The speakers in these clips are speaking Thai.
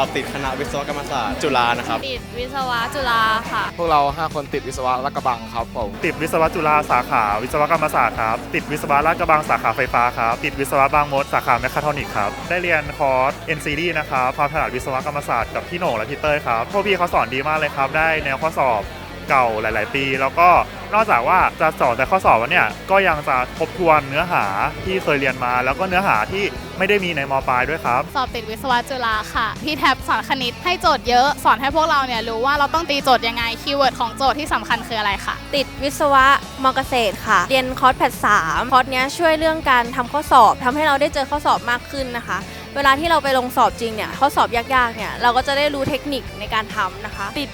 อบติดคณะวิศวกรรมศาสตร์จุฬานะครับ ติดวิศวะจุฬาค่ะ พวกเรา 5 คนติดวิศวะและกระบังครับผม ติดวิศวะจุฬาสาขา วิศวกรรมศาสตร์ครับ ติดวิศวะลาดกระบังสาขาไฟฟ้าครับ ติดวิศวะบางมดสาขาแมคคาทรอนิกส์ครับ ได้เรียนคอร์ส NCD นะครับความถนัดวิศวกรรมศาสตร์กับพี่โหน่งและพี่เต้ยครับ พวกพี่เขาสอนดีมากเลยครับ ได้แนวข้อสอบ เก่าหลาย ๆ ปี แล้วก็นอกจากว่าจะสอนแต่ข้อสอบแล้วเนี่ยก็ยังจะทบทวนเนื้อหาที่เคยเรียนมา แล้วก็เนื้อหาที่ไม่ได้มีในมปลายด้วยครับ สอบติดวิศวะจุฬาค่ะ พี่แท็บสอนคณิตให้โจทย์เยอะ สอนให้พวกเราเนี่ยรู้ว่าเราต้องตีโจทย์ยังไง คีย์เวิร์ดของโจทย์ที่สำคัญคืออะไรค่ะ ติดวิศวะมอเกษตรค่ะ เรียนคอร์สแพทสามคอร์สเนี้ยช่วยเรื่องการทำข้อสอบทำให้เราได้เจอข้อสอบมากขึ้นนะคะ เวลาที่เราไปลงสอบจริงเนี่ยข้อสอบยากๆเนี่ยเราก็จะได้รู้เทคนิคในการทำนะคะ ติด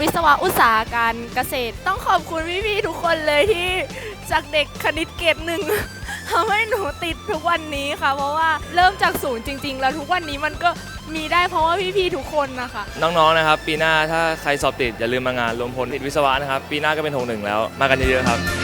วิศวะอุตสาหการเกษตร ต้องขอบคุณพี่ๆทุกคนเลยที่จากเด็กคณิตเกรดหนึ่งทำให้หนูติดทุกวันนี้ค่ะ เพราะว่าเริ่มจากศูนย์จริง ๆ แล้วทุกวันนี้มันก็มีได้เพราะว่าพี่ๆทุกคนนะคะ น้องๆนะครับ ปีหน้าถ้าใครสอบติดอย่าลืมมางานรวมพลติดวิศวะนะครับ ปีหน้าก็เป็นหงหนึ่งแล้วมากันเยอะๆครับ